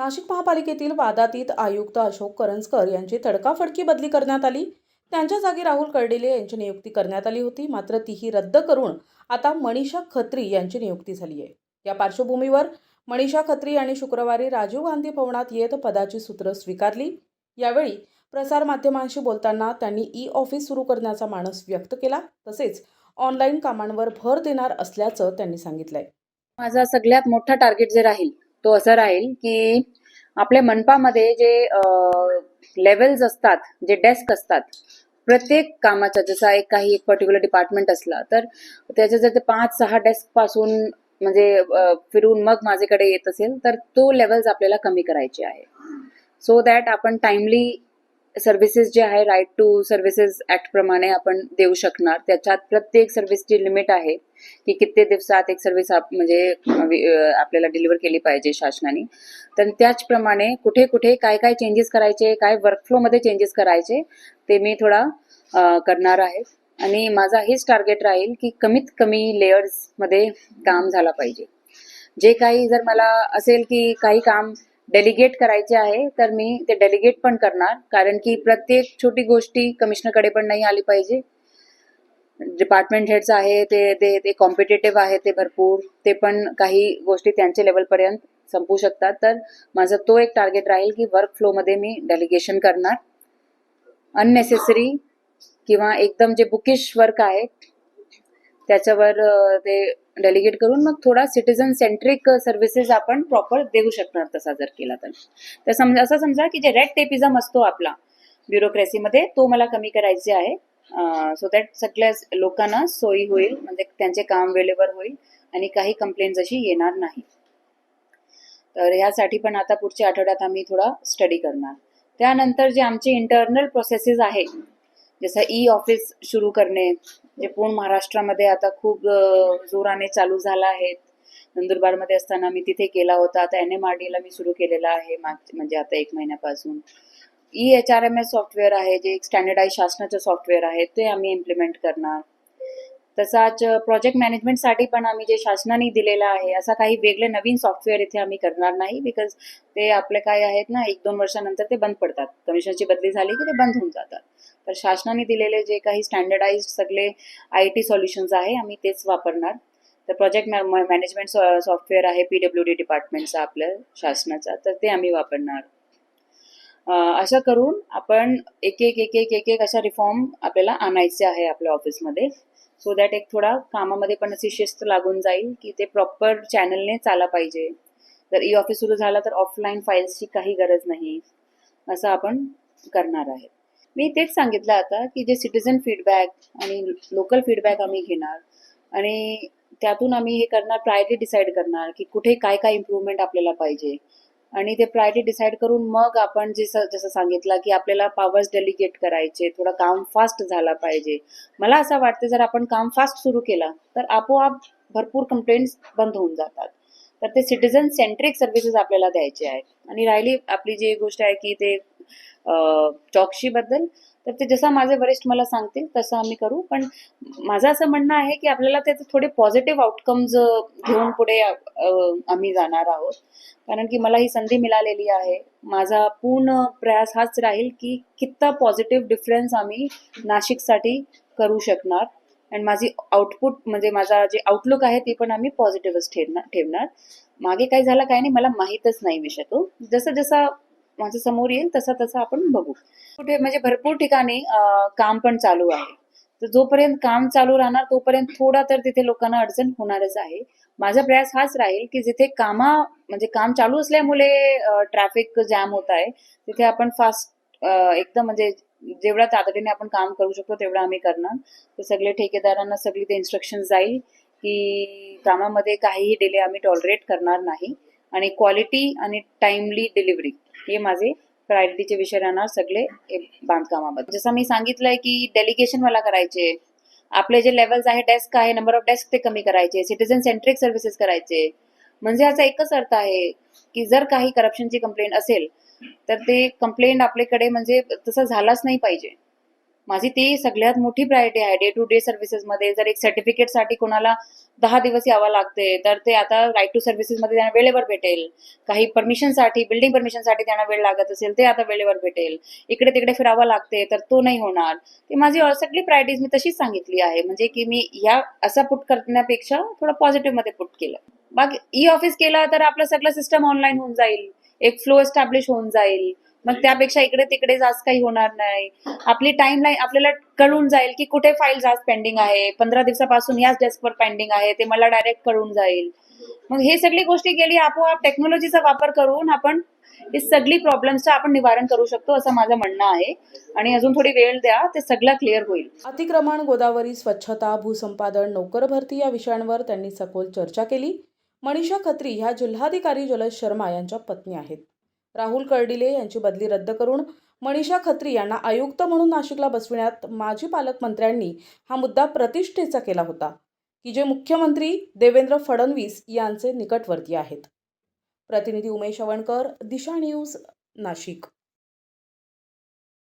नाशिक महापालिकेतील वादातीत आयुक्त अशोक करंजकर यांची तडकाफडकी बदली करण्यात आली. त्यांच्या जागी राहुल कर्डिले यांची नियुक्ती करण्यात आली होती. मात्र तीही रद्द करून आता मनीषा खत्री यांची नियुक्ती झाली आहे. या पार्श्वभूमीवर मनीषा खत्री यांनी शुक्रवारी राजीव गांधी भवनात येत पदाची सूत्र स्वीकारली. यावेळी प्रसारमाध्यमांशी बोलताना त्यांनी ई ऑफिस सुरू करण्याचा मानस व्यक्त केला. तसेच ऑनलाईन कामांवर भर देणार असल्याचं त्यांनी सांगितलंय. माझा सगळ्यात मोठा टार्गेट जे राहील तो असं राहील की आपल्या मनपामध्ये जे लेवल्स असतात जे डेस्क असतात प्रत्येक कामाचा जसा एक काही एक पर्टिक्युलर डिपार्टमेंट असला तर त्याच्या जर ते पाच सहा डेस्कपासून म्हणजे फिरून मग माझ्याकडे येत असेल तर तो लेवल्स आपल्याला कमी करायचे आहे. सो दॅट आपण टाइमली सर्व्हिसेस जे आहे राईट टू सर्व्हिसेस ऍक्ट प्रमाणे आपण देऊ शकणार. त्याच्यात प्रत्येक सर्व्हिसची लिमिट आहे की कित्येक दिवसात एक सर्व्हिस म्हणजे आपल्याला डिलिव्हर केली पाहिजे शासनाने. तर त्याचप्रमाणे कुठे कुठे काय काय चेंजेस करायचे काय वर्कफ्लोमध्ये चेंजेस करायचे ते मी थोडा करणार आहे. आणि माझा हेच टार्गेट राहील की कमीत कमी लेयर्समध्ये काम झाला पाहिजे. जे काही जर मला असेल की काही काम डेलिगेट करायचे आहे तर मी ते डेलिगेट पण करणार. कारण की प्रत्येक छोटी गोष्टी कमिशनरकडे पण नाही आली पाहिजे. डिपार्टमेंट हेड्स आहे ते ते ते कॉम्पिटेटिव्ह आहे ते भरपूर. ते पण काही गोष्टी त्यांच्या लेवलपर्यंत संपू शकतात. तर माझा तो एक टार्गेट राहील की वर्क फ्लोमध्ये मी डेलिगेशन करणार. अननेसेसरी किंवा एकदम जे बुकिश वर्क आहे त्याच्यावर ते डेलिगेट करून मग थोडा सिटीजन सेंट्रिक सर्व्हिसेस आपण प्रॉपर देऊ शकणार तसा जर केला तर. तर समजा असं समजा की जे रेड टेपिझम असतो आपला ब्युरोक्रेसीमध्ये तो मला कमी करायचे आहे. सो दॅट सगळ्या लोकांना सोयी होईल म्हणजे त्यांचे काम वेळेवर होईल आणि काही कंप्लेंट अशी येणार नाही. तर ह्यासाठी पण आता पुढच्या आठवड्यात आम्ही थोडा स्टडी करणार. त्यानंतर जे आमचे इंटरनल प्रोसेसेस आहे जसं ई ऑफिस सुरू करणे जे पूर्ण महाराष्ट्रामध्ये आता खूप जोराने चालू झाला आहे नंदुरबारमध्ये असताना मी तिथे केला होता. आता एन एम आर डीला मी सुरू केलेला आहे माग म्हणजे आता एक महिन्यापासून. E H R M S software आहे जे एक स्टँडर्डाईज शासनाचं सॉफ्टवेअर आहे ते आम्ही इम्प्लिमेंट करणार. तसाच प्रोजेक्ट मॅनेजमेंटसाठी पण आम्ही जे शासनाने दिलेलं आहे असा काही वेगळे नवीन सॉफ्टवेअर इथे आम्ही करणार नाही बिकॉज ते आपले काय आहेत ना एक दोन वर्षानंतर ते बंद पडतात. कमिशनची बदली झाली की ते बंद होऊन जातात. तर शासनाने दिलेले जे काही स्टँडर्डाइज सगळे आय टी सॉल्युशन्स आहे आम्ही तेच वापरणार. तर प्रोजेक्ट मॅनेजमेंट सॉफ्टवेअर आहे पी डब्ल्यू डी डिपार्टमेंटचा आपल्या शासनाचा तर ते आम्ही वापरणार. असं करून आपण एक एक एक एक एक एक अशा रिफॉर्म आपल्याला आणायचे आहे आपल्या ऑफिसमध्ये सो दॅट एक थोडा कामामध्ये पण अशी शिस्त लागून जाईल की ते प्रॉपर चॅनलने चाला पाहिजे. जर ई ऑफिस सुरू झाला तर ऑफलाईन फाईल्सची काही गरज नाही. असं आपण करणार आहे. मी तेच सांगितलं आता की जे सिटिझन फीडबॅक आणि लोकल फीडबॅक आम्ही घेणार आणि त्यातून आम्ही हे करणार प्रायोरिटी डिसाईड करणार की कुठे काय काय इम्प्रूव्हमेंट आपल्याला पाहिजे. आणि ते प्रायोरिटी डिसाईड करून मग आपण जे जसं सांगितलं की आपल्याला पॉवर्स डेलिगेट करायचे थोडं काम फास्ट झाला पाहिजे. मला असं वाटतं जर आपण काम फास्ट सुरू केलं तर आपोआप भरपूर कंप्लेंट्स बंद होऊन जातात. तर ते सिटीजन सेंट्रिक सर्व्हिसेस आपल्याला द्यायचे आहेत. आणि राहिली आपली जी गोष्ट आहे की ते चौकशी बद्दल तर ते जसं माझे वरिष्ठ मला सांगतील तसं आम्ही करू. पण माझं असं म्हणणं आहे की आपल्याला त्याचे थोडे पॉझिटिव्ह आउटकम्स घेऊन पुढे आम्ही जाणार आहोत. कारण की मला ही संधी मिळालेली आहे. माझा पूर्ण प्रयास हाच राहील की कित्ता पॉझिटिव्ह डिफरन्स आम्ही नाशिकसाठी करू शकणार. आणि माझी आउटपुट म्हणजे माझा जे आउटलुक आहे ती पण आम्ही पॉझिटिव्हच ठेवणार ठेवणार. मागे काय झालं काय नाही मला माहीतच नाही विषय तो. जसं जसा माझं समोर येईल तसा तसा आपण बघू. कुठे म्हणजे भरपूर ठिकाणी काम पण चालू आहे. तर जोपर्यंत काम चालू राहणार तोपर्यंत थोडा तर तिथे लोकांना अडचण होणारच आहे. माझा प्रयास हाच राहील की जिथे कामा म्हणजे काम चालू असल्यामुळे ट्रॅफिक जॅम होत आहे तिथे आपण फास्ट एकदम म्हणजे जेवढ्या तातडीने आपण काम करू शकतो तेवढं आम्ही करणार. तर सगळे ठेकेदारांना सगळी ते इन्स्ट्रक्शन जाईल की कामामध्ये काहीही डिले आम्ही टॉलरेट करणार नाही. आणि क्वालिटी आणि टाइमली डिलिव्हरी हे माझे प्रायोरिटीचे विषय राहणार सगळे बांधकामाबद्दल जसं मी सांगितलंय की डेलिगेशन मला करायचे. आपले जे लेवल्स आहे डेस्क आहे नंबर ऑफ डेस्क ते कमी करायचे. सिटीजन सेंट्रिक सर्व्हिसेस करायचे. म्हणजे याचा एकच अर्थ आहे की जर काही करप्शनची कंप्लेंट असेल तर ते कंप्लेंट आपल्याकडे म्हणजे तसं झालाच नाही पाहिजे. माझी ती सगळ्यात मोठी प्रायोरिटी आहे. डे टू डे सर्व्हिसेसमध्ये जर एक सर्टिफिकेटसाठी कोणाला दहा दिवस यावं लागते. तर ते आता राईट टू सर्व्हिसेस मध्ये त्यांना वेळेवर भेटेल. काही परमिशनसाठी बिल्डिंग परमिशनसाठी त्यांना वेळ लागत असेल ते आता वेळेवर भेटेल. इकडे तिकडे फिरावं लागते तर तो नाही होणार. ती माझी सगळी प्रायोरिटीज मी तशीच सांगितली आहे. म्हणजे की मी ह्या असा पुट करण्यापेक्षा थोडं पॉझिटिव्हमध्ये पुट केलं. बाकी ई ऑफिस केलं तर आपलं सगळं सिस्टम ऑनलाईन होऊन जाईल. एक फ्लो एस्टॅब्लिश होऊन जाईल. मग त्यापेक्षा इकडे तिकडे जास्त काही होणार नाही. आपली टाइम लाईन आपल्याला कळून जाईल की कुठे फाईल जास्त पेंडिंग आहे पंधरा दिवसापासून याच डेस्कवर पेंडिंग आहे ते मला डायरेक्ट कळून जाईल. मग हे सगळी गोष्टी केली आपोआप टेक्नॉलॉजीचा वापर करून आपण ही सगळी प्रॉब्लेम्सचं आपण निवारण करू शकतो असं माझं म्हणणं आहे. आणि अजून थोडी वेळ द्या ते सगळं क्लिअर होईल. अतिक्रमण गोदावरी स्वच्छता भूसंपादन नोकर भरती या विषयांवर त्यांनी सखोल चर्चा केली. मनीषा खत्री ह्या जिल्हाधिकारी जलज शर्मा यांच्या पत्नी आहेत. राहुल कर्डिले यांची बदली रद्द करून मनीषा खत्री यांना आयुक्त म्हणून नाशिकला बसविण्यात माजी पालकमंत्र्यांनी हा मुद्दा प्रतिष्ठेचा केला होता की जे मुख्यमंत्री देवेंद्र फडणवीस यांचे निकटवर्ती आहेत. प्रतिनिधी उमेश अवणकर दिशा न्यूज नाशिक.